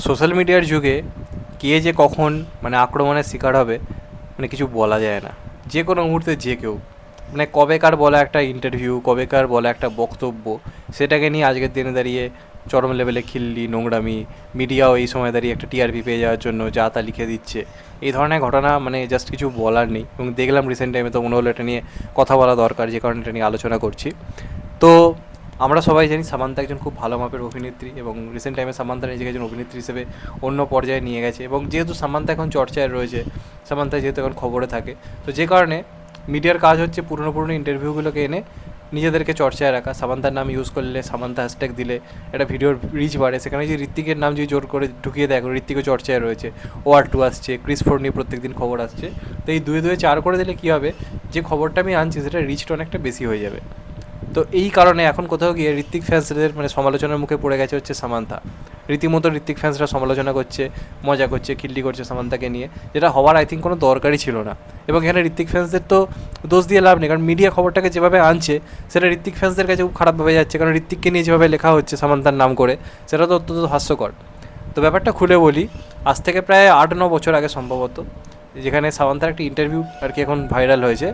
Social মিডিয়ার যুগে কে যে কখন মানে আক্রমণের শিকার হবে মানে কিছু বলা যায় না। যে কোনো মুহূর্তে যে কেউ। মানে কবেকার বলা একটা ইন্টারভিউ কবেকার বলা একটা বক্তব্য, সেটাকে নিয়ে আজকের দিনে দাঁড়িয়ে চরম লেভেলে খিল্লি, নোংরামি, মিডিয়াও এই সময় দাঁড়িয়ে একটা টিআরপি পেয়ে যাওয়ার জন্য যা তা লিখে দিচ্ছে। এই ধরনের ঘটনা মানে জাস্ট কিছু বলার নেই এবং দেখলাম রিসেন্ট টাইমে তো মনে হলো এটা নিয়ে কথা বলা দরকার, যে কারণে এটা নিয়ে আলোচনা করছি। তো আমরা সবাই জানি সামান্তা একজন খুব ভালো মাপের অভিনেত্রী এবং রিসেন্ট টাইমে সামান্তা নিজেকে একজন অভিনেত্রী হিসেবে অন্য পর্যায়ে নিয়ে গেছে এবং যেহেতু সামান্তা এখন চর্চায় রয়েছে সামান্তা যেহেতু এখন খবরে থাকে, তো যে কারণে মিডিয়ার কাজ হচ্ছে পুরনো পুরনো ইন্টারভিউগুলোকে এনে নিজেদেরকে চর্চায় রাখা। সামান্তার নাম ইউজ করলে, সামান্তা হ্যাশট্যাগ দিলে, একটা ভিডিওর রিচ বাড়ে। সেখানে যে ঋত্বিকের নাম যদি জোর করে ঢুকিয়ে দেয়, এখন ঋত্বিকও চর্চায় রয়েছে। ও আর টু আসছে, ক্রিস ফোর নিয়ে প্রত্যেক দিন খবর আসছে। তো এই দুয়ে দুয়ে চার করে দিলে কী হবে? যে খবরটা আমি আনছি, সেটা রিচটা অনেকটা বেশি হয়ে যাবে। তো এই কারণে এখন কোথাও গিয়ে ঋত্বিক ফ্যান্সদের মানে সমালোচনার মুখে পড়ে গেছে হচ্ছে সামান্তা রীতিমতো ঋত্বিক ফ্যান্সরা সমালোচনা করছে, মজা করছে, খিল্লি করছে সামান্তাকে নিয়ে, যেটা হওয়ার আই থিঙ্ক কোনো দরকারই ছিল না। এবং এখানে ঋত্বিক ফ্যান্সদের তো দোষ দিয়ে লাভ নেই, কারণ মিডিয়া খবরটাকে যেভাবে আনছে, সেটা ঋত্বিক ফ্যান্সদের কাছে খুব খারাপভাবে যাচ্ছে, কারণ ঋত্বিককে নিয়ে যেভাবে লেখা হচ্ছে সামান্তার নাম করে, সেটা তো অত্যন্ত হাস্যকর। তো ব্যাপারটা খুলে বলি, আজ থেকে প্রায় আট ন বছর আগে সম্ভবত যেখানে সামান্তার একটি ইন্টারভিউ আর কি এখন ভাইরাল হয়েছে,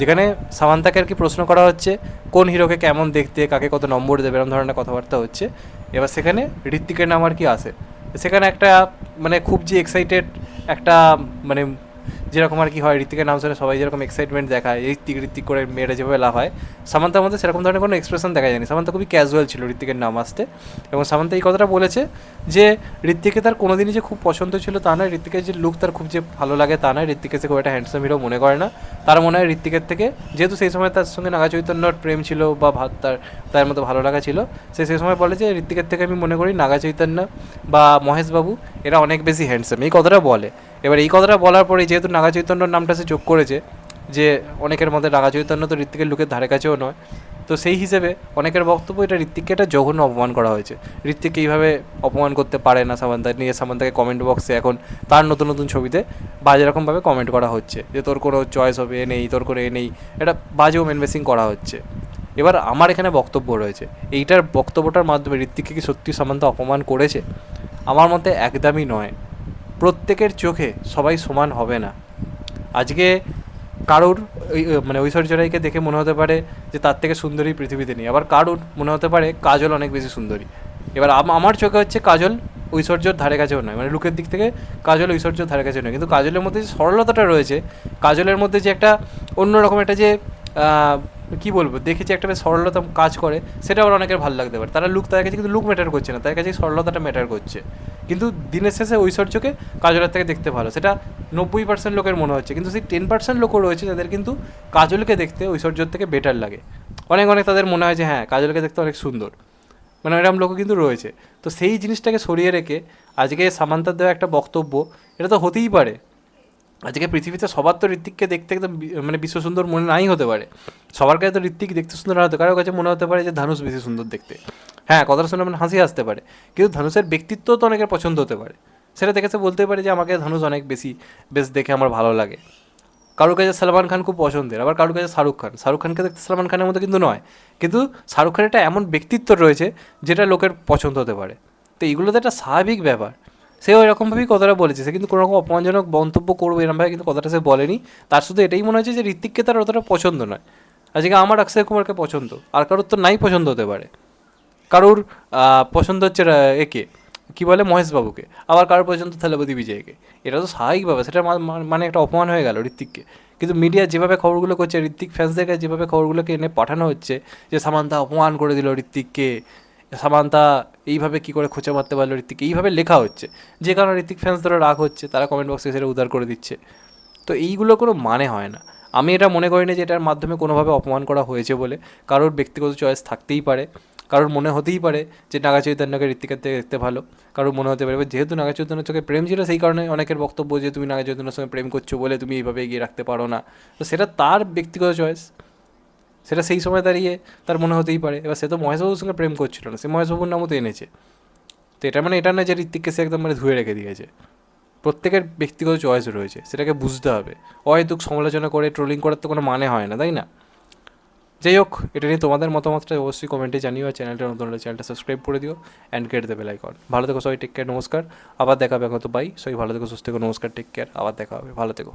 যেখানে সামান্তাকে আর কি প্রশ্ন করা হচ্ছে, কোন হিরোকে কেমন দেখতে, কাকে কত নম্বর দেবে এরকম ধরনের কথাবার্তা হচ্ছে। এবার সেখানে ঋত্বিকের নাম আর কি আসে। সেখানে একটা মানে খুব যে এক্সাইটেড একটা মানে যেরকম আর কি হয়, ঋত্বিকের নাম শুনে সবাই যেরকম এক্সাইটমেন্ট দেখায় ঋত্বিক ঋত্বিক করে মেয়েরা যেভাবে লাভ হয় সামান্তার মধ্যে সেরকম ধরনের কোনো এক্সপ্রেশন দেখা যায়নি। সামান্তা খুবই ক্যাজুয়াল ছিল ঋতিকের নাম আসতে। এবং সামান্তা এই কথাটা বলেছে যে ঋত্বিকে তার কোনোদিনই যে খুব পছন্দ ছিল তা নয়, ঋত্বিকের যে লুক তার খুব যে ভালো লাগে তা নয় ঋত্বিকে সে খুব একটা হ্যান্ডসাম হিরো মনে করে না। তার মনে হয় ঋত্বিকের থেকে, যেহেতু সেই সময় তার সঙ্গে নাগা চৈতন্যর প্রেম ছিল বা ভাত তার তার মতো ভালো লাগা ছিল, সে সেই সময় বলে যে, ঋত্বিকের থেকে আমি মনে করি নাগা চৈতন্য বা মহেশবাবু, এরা অনেক বেশি হ্যান্ডসাম এই কথাটা বলে। এবার এই কথাটা বলার পরে যেহেতু নাগা চৈতন্যর নামটা সে যোগ করেছে, যে অনেকের মধ্যে নাগা চৈতন্য তো ঋত্বিকের লুকের ধারে কাছেও নয়, তো সেই হিসেবে অনেকের বক্তব্য এটা ঋত্বিককে একটা জঘন্য অপমান করা হয়েছে। ঋত্বিককে এইভাবে অপমান করতে পারে না সামান্তা, নিয়ে সামান্তাকে কমেন্ট বক্সে এখন তার নতুন নতুন ছবিতে বাজে রকমভাবে কমেন্ট করা হচ্ছে, যে তোর কোনো চয়েস হবে, এ নেই, তোর কোনো এ নেই, এটা বাজে ওমেন বেসিং করা হচ্ছে। এবার আমার এখানে বক্তব্য রয়েছে, এইটার বক্তব্যটার মাধ্যমে ঋত্বিককে কি সত্যি সামান্তা অপমান করেছে? আমার মতে একদমই নয়। প্রত্যেকের চোখে সবাই সমান হবে না। আজকে কারোর মানে ঐশ্বর্য রায়কে দেখে মনে হতে পারে যে তার থেকে সুন্দরী পৃথিবীতে নেই। আবার কারোর মনে হতে পারে কাজল অনেক বেশি সুন্দরী। এবার আম- আমার চোখে হচ্ছে কাজল ঐশ্বর্যর ধারে কাছেও নয়। মানে লুকের দিক থেকে কাজল ঐশ্বর্যর ধারে কাছেও নয়। কিন্তু কাজলের মধ্যে যে সরলতাটা রয়েছে, কাজলের মধ্যে যে একটা অন্যরকম একটা যে কি বলব দেখেছি একটা বেশ সরলতা কাজ করে, সেটা আবার অনেকের ভালো লাগতে পারে। তারা লুক তাদের কাছে কিন্তু লুক ম্যাটার করছে না। তাদের কাছে সরলতাটা ম্যাটার করছে। কিন্তু দিনের শেষে ঐশ্বর্যকে কাজলের থেকে দেখতে ভালো। সেটা নব্বই পার্সেন্ট লোকের মনে হচ্ছে। কিন্তু সেই টেন পার্সেন্ট লোকও রয়েছে যাদের কিন্তু কাজলকে দেখতে ঐশ্বর্যর থেকে বেটার লাগে। অনেক অনেক তাদের মনে হয় যে হ্যাঁ কাজলকে দেখতে অনেক সুন্দর। মানে এরকম লোকও কিন্তু রয়েছে। তো সেই জিনিসটাকে সরিয়ে রেখে আজকে সামান্তার দেওয়া একটা বক্তব্য, এটা তো হতেই পারে। আজকে পৃথিবীতে সবার তো ঋত্বিককে দেখতে একদম মানে বিশ্ব সুন্দর মনে নাই হতে পারে। সবার কাছে তো ঋত্বিক দেখতে সুন্দর না হতে কারোর কাছে মনে হতে পারে যে ধানুষ বেশি সুন্দর দেখতে। হ্যাঁ কথাটা শুনে মানে হাসি আসতে পারে, কিন্তু ধানুষের ব্যক্তিত্ব তো অনেকের পছন্দ হতে পারে। সেটা দেখে সে বলতে পারে যে আমাকে ধানুষ অনেক বেশি, বেশ দেখে আমার ভালো লাগে। কারোর কাছে সালমান খান খুব পছন্দের, আবার কারোর কাছে শাহরুখ খান। শাহরুখ খানকে দেখতে সালমান খানের মতো কিন্তু নয়, কিন্তু শাহরুখ খানের একটা এমন ব্যক্তিত্ব রয়েছে যেটা লোকের পছন্দ হতে পারে। তো এইগুলো তো একটা স্বাভাবিক ব্যাপার। সে ওই রকমভাবেই কথাটা বলেছে। সে কিন্তু কোনো রকম অপমানজনক মন্তব্য করবে এরকমভাবে কিন্তু কথাটা সে বলেনি। তার শুধু এটাই মনে হচ্ছে যে ঋত্বিককে তার অতটা পছন্দ নয়। আজকে আমার অক্ষয় কুমারকে পছন্দ, আর কারোর তো নাই পছন্দ হতে পারে। কারোর পছন্দ হচ্ছে একে, কী বলে, মহেশবাবুকে। আবার কারোর পছন্দ থালাপতি বিজয়কে। এটা তো স্বাভাবিকভাবে, সেটা মানে একটা অপমান হয়ে গেল ঋত্বিককে। কিন্তু মিডিয়া যেভাবে খবরগুলো করছে, ঋত্বিক ফ্যান্সদের কাছে যেভাবে খবরগুলোকে এনে পাঠানো হচ্ছে, যে সামান্তা অপমান করে দিল ঋত্বিককে সামান্তা এইভাবে কী করে খোঁচা মারতে পারল ঋত্বিককে? এইভাবে লেখা হচ্ছে। যে কারণে ঋত্বিক ফ্যান্সদেরও রাগ হচ্ছে, তারা কমেন্ট বক্সে সেটা উদ্ধার করে দিচ্ছে। তো এইগুলো কোনো মানে হয় না। আমি এটা মনে করি না যে এটার মাধ্যমে কোনোভাবে অপমান করা হয়েছে বলে। কারোর ব্যক্তিগত চয়েস থাকতেই পারে। কারোর মনে হতেই পারে যে নাগা চৈতন্যকে ঋত্বিকের থেকে দেখতে ভালো। কারোর মনে হতে পারে। যেহেতু নাগা চৈতন্যের চোখে প্রেম ছিল, সেই কারণে অনেকের বক্তব্য যে, তুমি নাগা চৈতন্যের সঙ্গে প্রেম করছ বলে তুমি এইভাবে এগিয়ে রাখতে পারো না। তো সেটা তার ব্যক্তিগত চয়েস সেটা সেই সময় দাঁড়িয়ে তার মনে হতেই পারে। এবার সে তো মহেশবাবুর সঙ্গে প্রেম করছিল না, সে মহেশবাবুর নামও তো এনেছে। তো এটা মানে এটা না যে ঋত্বিককে সে একদম মানে ধুয়ে রেখে দিয়েছে। প্রত্যেকের ব্যক্তিগত চয়েস রয়েছে, সেটাকে বুঝতে হবে। অহেতুক সমালোচনা করে ট্রোলিং করার তো কোনো মানে হয় না, তাই না? যাই হোক, এটা নিয়ে তোমাদের মতামতটা অবশ্যই কমেন্টে জানিও আর চ্যানেলটা নতুন হলে চ্যানেলটা সাবস্ক্রাইব করে দিও অ্যান্ড গেট দেবে লাইকন ভালো থেকো সবাই টেক কেয়ার নমস্কার। আবার দেখা হবে হয়তো বাই সবাই ভালো থেকো, সুস্থ থেকো, নমস্কার টেক কেয়ার আবার দেখা হবে। ভালো থেকো।